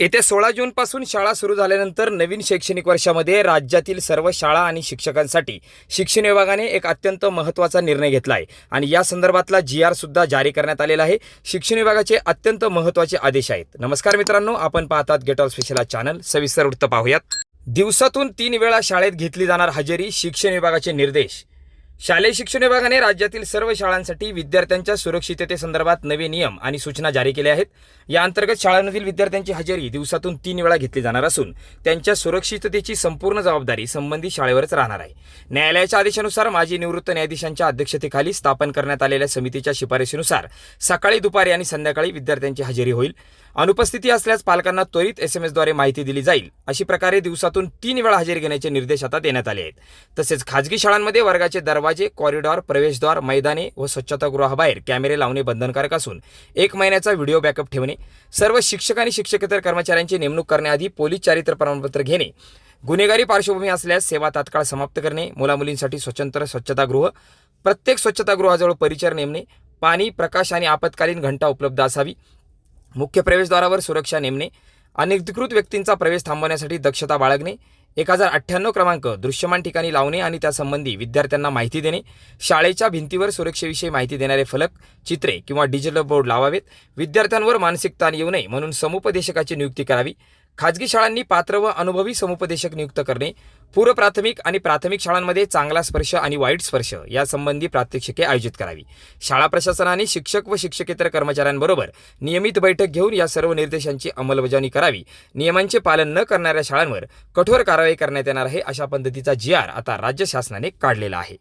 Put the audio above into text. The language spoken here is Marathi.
येत्या सोळा जूनपासून शाळा सुरू झाल्यानंतर नवीन शैक्षणिक वर्षामध्ये राज्यातील सर्व शाळा आणि शिक्षकांसाठी शिक्षण विभागाने एक अत्यंत महत्त्वाचा निर्णय घेतला आहे आणि या संदर्भातला जी आर सुद्धा जारी करण्यात आलेला आहे. शिक्षण विभागाचे अत्यंत महत्त्वाचे आदेश आहेत. नमस्कार मित्रांनो आपण पाहतात गेट ऑफ स्पेशल चॅनल. सविस्तर वृत्त पाहूयात. दिवसातून तीन वेळा शाळेत घेतली जाणार हजेरी शिक्षण विभागाचे निर्देश. शालेय शिक्षण विभागाने राज्यातील सर्व शाळांसाठी विद्यार्थ्यांच्या सुरक्षिततेसंदर्भात नवे नियम आणि सूचना जारी केल्या आहेत. या अंतर्गत शाळांमधील विद्यार्थ्यांची हजेरी दिवसातून तीन वेळा घेतली जाणार असून त्यांच्या सुरक्षिततेची संपूर्ण जबाबदारी संबंधित शाळेवरच राहणार आहे. न्यायालयाच्या आदेशानुसार माजी निवृत्त न्यायाधीशांच्या अध्यक्षतेखाली स्थापन करण्यात आलेल्या समितीच्या शिफारशीनुसार सकाळी दुपारी आणि संध्याकाळी विद्यार्थ्यांची हजेरी होईल. अनुपस्थिती असल्यास पालकांना त्वरित एस एम एसद्वारे माहिती दिली जाईल. अशी प्रकारे दिवसातून तीन वेळा हजेरी घेण्याचे निर्देश आता देण्यात आले आहेत. तसेच खाजगी शाळांमध्ये वर्गाचे दरवाजे कॉरिडॉर प्रवेशद्वार मैदाने व स्वच्छतागृहाबाहेर कॅमेरे लावणे बंधनकारक असून एक महिन्याचा व्हिडिओ बॅकअप ठेवणे सर्व शिक्षक आणि शिक्षकेतर कर्मचाऱ्यांची नेमणूक करण्याआधी पोलीस चारित्र प्रमाणपत्र घेणे गुन्हेगारी पार्श्वभूमी असल्यास सेवा तात्काळ समाप्त करणे मुलामुलींसाठी स्वतंत्र स्वच्छतागृह प्रत्येक स्वच्छतागृहाजवळ परिचर नेमणे पाणी प्रकाश आणि आपत्कालीन घंटा उपलब्ध असावी मुख्य प्रवेशद्वारावर सुरक्षा नेमणे अनधिकृत व्यक्तींचा प्रवेश थांबवण्यासाठी दक्षता बाळगणे एक हजार अठ्ठ्याण्णव क्रमांक दृश्यमान ठिकाणी लावणे आणि त्यासंबंधी विद्यार्थ्यांना माहिती देणे शाळेच्या भिंतीवर सुरक्षेविषयी माहिती देणारे फलक चित्रे किंवा डिजिटल बोर्ड लावावेत विद्यार्थ्यांवर मानसिक ताण येऊ नये म्हणून समुपदेशकाची नियुक्ती करावी खाजगी शाळांनी पात्र व अनुभवी समुपदेशक नियुक्त करणे पूर्वप्राथमिक आणि प्राथमिक शाळांमध्ये चांगला स्पर्श आणि वाईट स्पर्श यासंबंधी प्रात्यक्षिके आयोजित करावी. शाळा प्रशासनाने शिक्षक व शिक्षकेतर कर्मचाऱ्यांबरोबर नियमित बैठक घेऊन या सर्व निर्देशांची अंमलबजावणी करावी. नियमांचे पालन न करणाऱ्या शाळांवर कठोर कारवाई करण्यात येणार आहे अशा पद्धतीचा जी आर आता राज्य शासनाने काढलेला आहे.